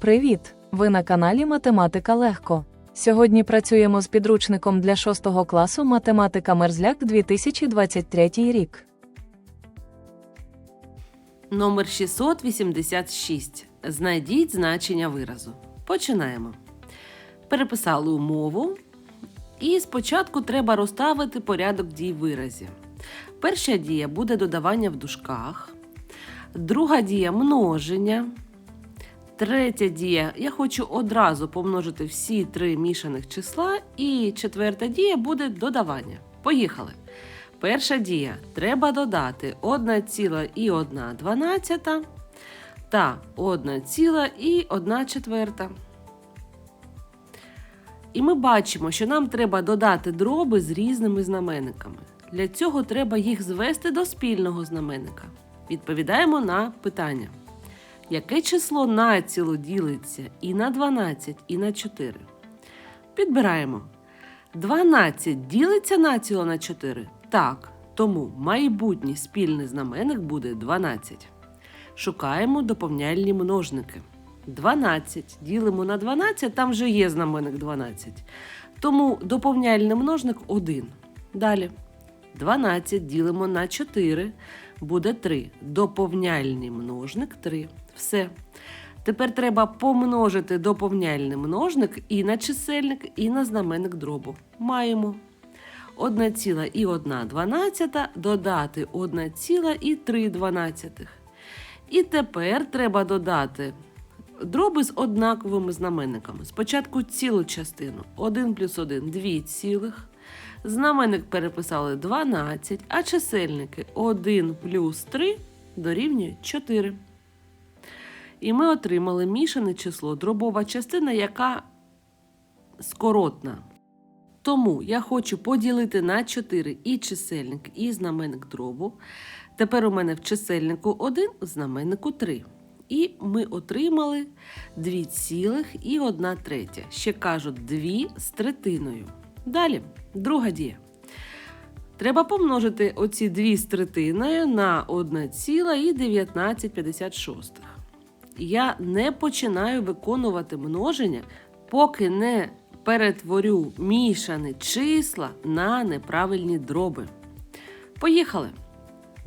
Привіт! Ви на каналі Математика Легко. Сьогодні працюємо з підручником для 6 класу Математика Мерзляк 2023 рік. Номер 686. Знайдіть значення виразу. Починаємо. Переписали умову. І спочатку треба розставити порядок дій виразі. Перша дія буде додавання в дужках. Друга дія множення. Третя дія я хочу одразу помножити всі три мішаних числа. І четверта дія буде додавання. Поїхали. Перша дія треба додати 1,1 та 1,1 четверта. І ми бачимо, що нам треба додати дроби з різними знаменниками. Для цього треба їх звести до спільного знаменника. Відповідаємо на питання. Яке число націло ділиться і на 12, і на 4? Підбираємо. 12 ділиться націло на 4? Так. Тому майбутній спільний знаменник буде 12. Шукаємо доповняльні множники. 12 ділимо на 12, там вже є знаменник 12. Тому доповняльний множник 1. Далі. 12 ділимо на 4, буде 3. Доповняльний множник 3. Все. Тепер треба помножити доповняльний множник і на чисельник, і на знаменник дробу. Маємо 1,1 додати 1,3. І тепер треба додати дроби з однаковими знаменниками. Спочатку цілу частину 1 плюс 1 2 цілих. Знаменник переписали 12, а чисельники 1 плюс 3 дорівнює 4. І ми отримали мішане число, дробова частина, яка скоротна. Тому я хочу поділити на 4 і чисельник, і знаменник дробу. Тепер у мене в чисельнику 1, в знаменнику 3. І ми отримали 2 цілих і 1 третя. Ще кажуть 2 з третиною. Далі, друга дія. Треба помножити оці 2 з третиною на 1,1956. Я не починаю виконувати множення, поки не перетворю мішані числа на неправильні дроби. Поїхали.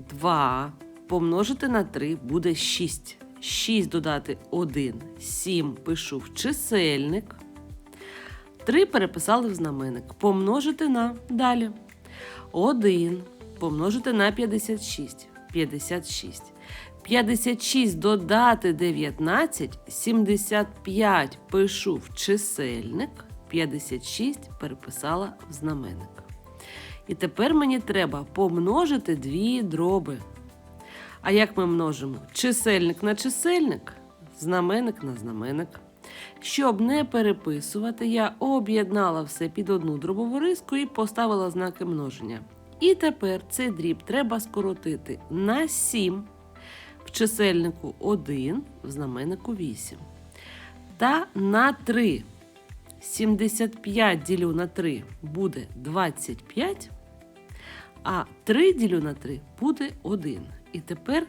2 помножити на 3 буде 6. 6 додати 1, 7 пишу в чисельник. 3 переписали в знаменник. Помножити на далі. 1 помножити на 56. 56. 56 додати 19, 75 пишу в чисельник, 56 переписала в знаменник. І тепер мені треба помножити дві дроби. А як ми множимо? Чисельник на чисельник, знаменник на знаменник. Щоб не переписувати, я об'єднала все під одну дробову риску і поставила знаки множення. І тепер цей дріб треба скоротити на 7 в чисельнику 1, в знаменнику 8. Та на 3. 75 ділю на 3 буде 25, а 3 ділю на 3 буде 1. І тепер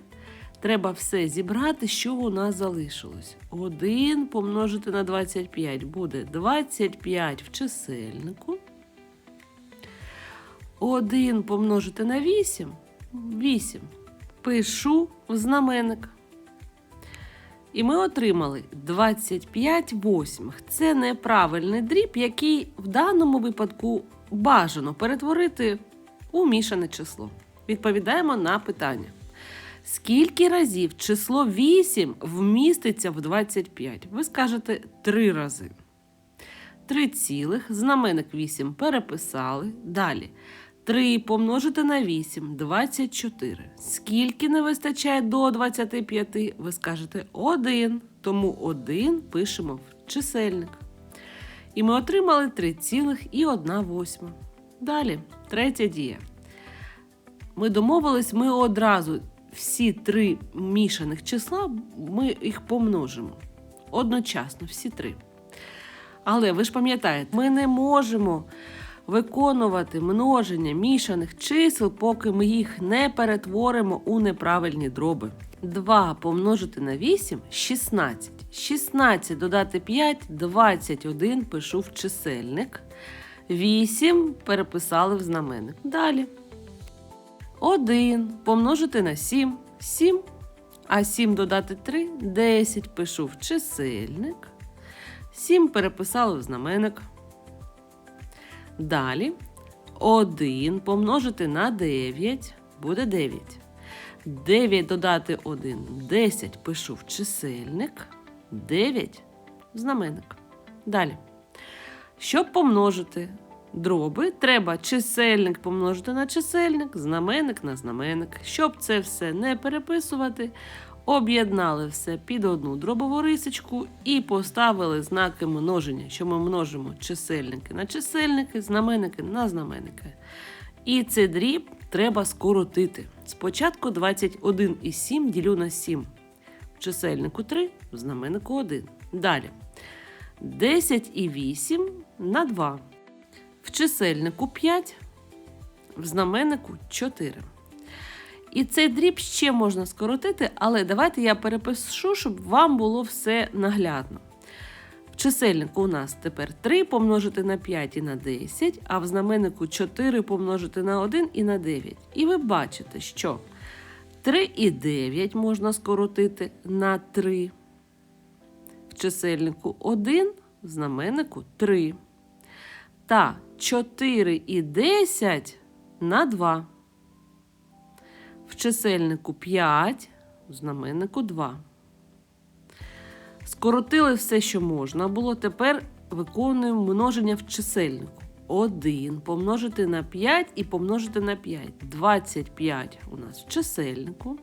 треба все зібрати, що у нас залишилось. 1 помножити на 25 буде 25 в чисельнику. 1 помножити на 8 8. Пишу в знаменник. І ми отримали 25 восьмих. Це неправильний дріб, який в даному випадку бажано перетворити у мішане число. Відповідаємо на питання. Скільки разів число 8 вміститься в 25? Ви скажете 3 рази. 3 цілих, знаменник 8 переписали. Далі. 3 помножити на 8 24. Скільки не вистачає до 25? Ви скажете 1. Тому 1 пишемо в чисельник. І ми отримали 3 цілих і 1 восьма. Далі, третя дія. Ми домовились, ми одразу всі три мішаних числа, ми їх помножимо. Одночасно, всі три. Але ви ж пам'ятаєте, ми не можемо виконувати множення мішаних чисел, поки ми їх не перетворимо у неправильні дроби. 2 помножити на 8 16. 16 додати 5 21 пишу в чисельник. 8 переписали в знаменник. Далі. 1 помножити на 7 7. А 7 додати 3 10 пишу в чисельник. 7 переписали в знаменник. Далі 1 помножити на 9 буде 9. 9 додати 1 10 пишу в чисельник. 9 в знаменник. Далі. Щоб помножити дроби, треба чисельник помножити на чисельник, знаменник на знаменник. Щоб це все не переписувати, об'єднали все під одну дробову рисочку і поставили знаки множення, що ми множимо чисельники на чисельники, знаменники на знаменники. І цей дріб треба скоротити. Спочатку 21,7 ділю на 7. В чисельнику 3, в знаменнику 1. Далі. 10,8 на 2. В чисельнику 5, в знаменнику 4. І цей дріб ще можна скоротити, але давайте я перепишу, щоб вам було все наглядно. В чисельнику у нас тепер 3 помножити на 5 і на 10, а в знаменнику 4 помножити на 1 і на 9. І ви бачите, що 3 і 9 можна скоротити на 3. В чисельнику 1, в знаменнику 3. Та 4 і 10 на 2. В чисельнику 5, в знаменнику 2. Скоротили все, що можна було. Тепер виконуємо множення в чисельнику. 1 помножити на 5 і помножити на 5. 25 у нас в чисельнику.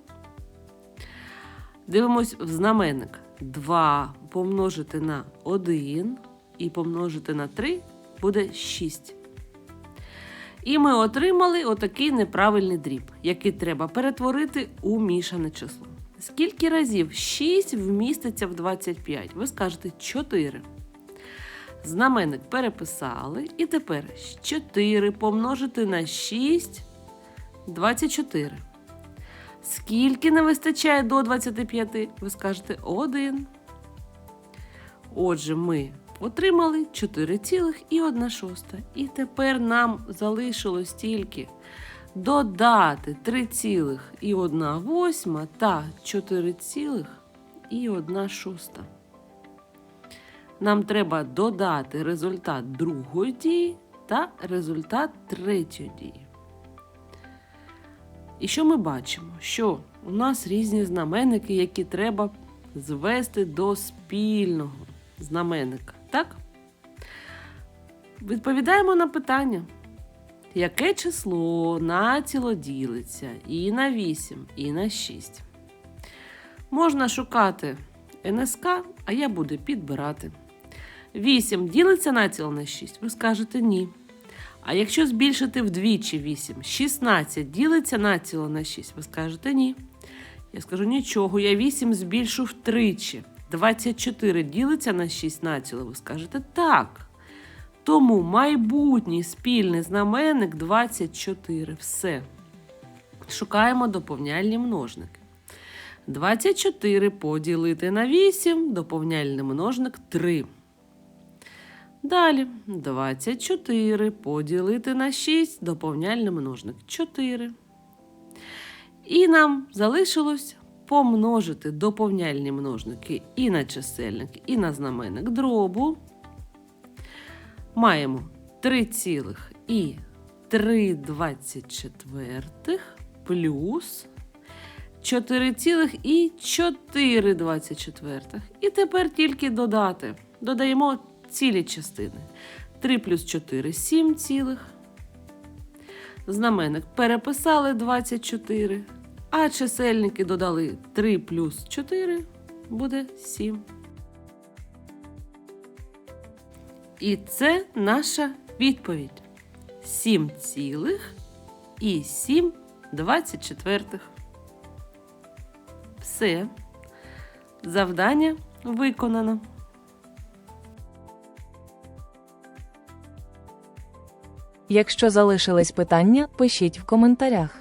Дивимось в знаменник. 2 помножити на 1 і помножити на 3 буде 6. І ми отримали отакий неправильний дріб, який треба перетворити у мішане число. Скільки разів 6 вміститься в 25? Ви скажете 4. Знаменник переписали. І тепер 4 помножити на 6 24. Скільки не вистачає до 25? Ви скажете 1. Отже, ми отримали 4,1 І тепер нам залишилось тільки додати 3,1 та 4,1. Нам треба додати результат другої дії та результат третьої дії. І що ми бачимо? Що у нас різні знаменники, які треба звести до спільного знаменника. Так? Відповідаємо на питання. Яке число націло ділиться і на 8, і на 6? Можна шукати НСК, а я буду підбирати. 8 ділиться націло на 6? Ви скажете ні. А якщо збільшити вдвічі 8, 16 ділиться націло на 6, ви скажете ні. Я скажу нічого, я 8 збільшу втричі. 24 ділиться на 6 націло, ви скажете так. Тому майбутній спільний знаменник 24. Все. Шукаємо доповняльні множники. 24 поділити на 8, доповняльний множник 3. Далі 24 поділити на 6, доповняльний множник 4. І нам залишилось помножити доповняльні множники і на чисельник, і на знаменник дробу. Маємо 3 цілих і 3,24 плюс 4 цілих і 4,24. І тепер тільки додати. Додаємо цілі частини. 3 плюс 4 7 цілих. Знаменник переписали 24, а чисельники додали 3 плюс 4 буде 7. І це наша відповідь. 7 цілих і 7 24. Все. Завдання виконано. Якщо залишились питання, пишіть в коментарях.